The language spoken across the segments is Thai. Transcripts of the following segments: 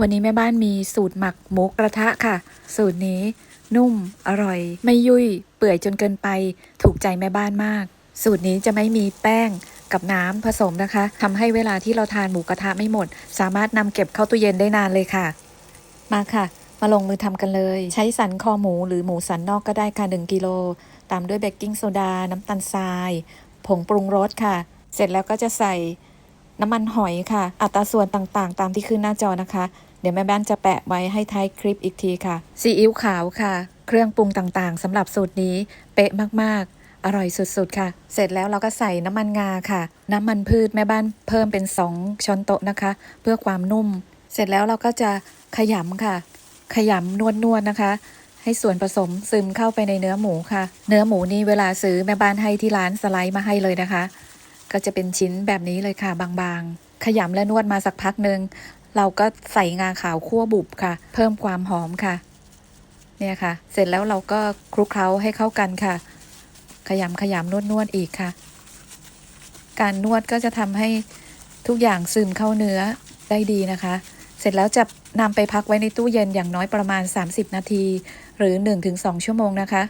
วันนี้แม่บ้านมีสูตรหมักหมูกระทะค่ะ สูตรนี้ นุ่ม อร่อย ไม่ยุ่ย เปื่อยจนเกินไป ถูกใจแม่บ้านมาก สูตรนี้จะไม่มีแป้งกับน้ำผสมนะคะทำให้เวลาที่เราทานหมูกระทะไม่หมด สามารถนำเก็บเข้าตู้เย็นได้นานเลยค่ะ มาค่ะ มาลงมือทำกันเลย ใช้สันคอหมูหรือหมูสันนอกก็ได้ค่ะ1กิโลตามด้วยเบกกิ้งโซดา น้ำตาลทราย ผงปรุงรสค่ะ เสร็จแล้วก็จะใส่ น้ำมันหอยค่ะ อัตราส่วนต่างๆ ตามที่ขึ้นหน้าจอนะคะ เดี๋ยวแม่บ้านจะแปะไว้ให้ท้ายคลิปอีกทีค่ะ ซีอิ๊วขาวค่ะ เครื่องปรุงต่างๆสำหรับสูตรนี้ เป๊ะมากๆ อร่อยสุดๆค่ะ เสร็จแล้วเราก็ใส่น้ำมันงาค่ะ น้ำมันพืชแม่บ้านเพิ่มเป็น 2 ช้อนโต๊ะนะคะ เพื่อความนุ่ม เสร็จแล้วเราก็จะขยำค่ะ ขยำนวดๆนะคะ ให้ส่วนผสมซึมเข้าไปในเนื้อหมูค่ะ เนื้อหมูนี่เวลาซื้อแม่บ้านให้ที่ร้านสไลด์มาให้เลยนะคะ ก็จะเป็นชิ้นแบบนี้เลยค่ะบางๆ ขยำและนวดมาสักพักหนึ่งเราก็ใส่งาขาวคั่วบุบค่ะ เพิ่มความหอมค่ะ เนี่ยค่ะ เสร็จแล้วเราก็คลุกเคล้าให้เข้ากันค่ะ ขยำขยำนวดนวดอีกค่ะ การนวดก็จะทำให้ทุกอย่างซึมเข้าเนื้อได้ดีนะคะ เสร็จแล้วจะนำไปพักไว้ในตู้เย็นอย่างน้อยประมาณ 30 นาที หรือ 1-2 ชั่วโมงนะคะ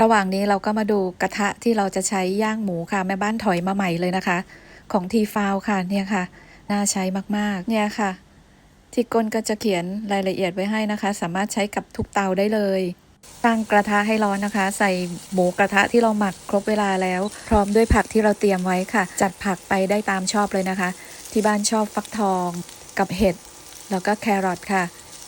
ระหว่างนี้เราก็มาดูกระทะที่เราจะใช้ย่างหมูค่ะ แม่บ้านถอยมาใหม่เลยนะคะ ของทีฟาวค่ะเนี่ยค่ะ น่าใช้มากๆ เนี่ยค่ะ ที่ก้นก็จะเขียนรายละเอียดไว้ให้นะคะ สามารถใช้กับทุกเตาได้เลยตั้งกระทะให้ร้อนนะคะ ใส่หมูกระทะที่เราหมักครบเวลาแล้ว พร้อมด้วยผักที่เราเตรียมไว้ค่ะ จัดผักไปได้ตามชอบเลยนะคะ ที่บ้านชอบฟักทองกับเห็ดแล้วก็แครอทค่ะ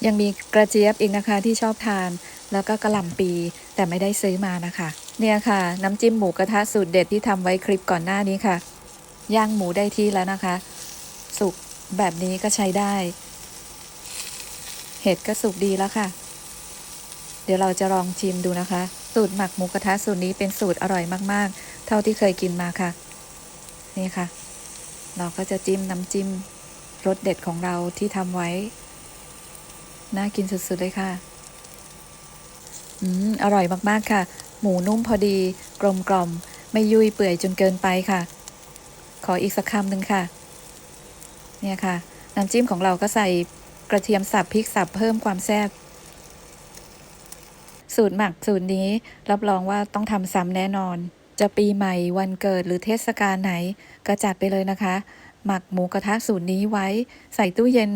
ยังมีกระเจี๊ยบอีกนะคะที่ชอบทาน แล้วก็กระหล่ำปีแต่ไม่ได้ซื้อมานะคะ เนี่ยค่ะ น้ำจิ้มหมูกระทะสูตรเด็ดที่ทำไว้คลิปก่อนหน้านี้ค่ะ ย่างหมูได้ที่แล้วนะคะ สุกแบบนี้ก็ใช้ได้ เห็ดก็สุกดีแล้วค่ะ เดี๋ยวเราจะลองชิมดูนะคะ สูตรหมักหมูกระทะสูตรนี้เป็นสูตรอร่อยมากๆ เท่าที่เคยกินมาค่ะ นี่ค่ะ เราก็จะจิ้มน้ำจิ้มรสเด็ดของเราที่ทำไว้ น่ากินสุดๆเลยค่ะ อืมอร่อยมากๆค่ะ หมูนุ่มพอดี กลมกล่อม ไม่ยุ่ยเปื่อยจนเกินไปค่ะ ขออีกสักคำหนึ่งค่ะ เนี่ยค่ะ น้ำจิ้มของเราก็ใส่กระเทียมสับพริกสับเพิ่มความแซ่บสูตรหมักสูตรนี้รับรองว่าต้องทำซ้ำแน่นอน จะปีใหม่วันเกิดหรือเทศกาลไหนก็จัดไปเลยนะคะ หมักหมูกระทะสูตรนี้ไว้ ใส่ตู้เย็น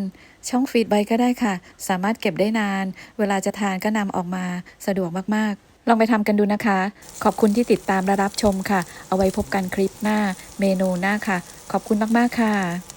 ช่องฟีดไว้ก็ได้ค่ะ สามารถเก็บได้นาน เวลาจะทานก็นำออกมาสะดวกมากๆ ลองไปทำกันดูนะคะ ขอบคุณที่ติดตามและรับชมค่ะ เอาไว้พบกันคลิปหน้า เมนูหน้าค่ะ ขอบคุณมากๆค่ะ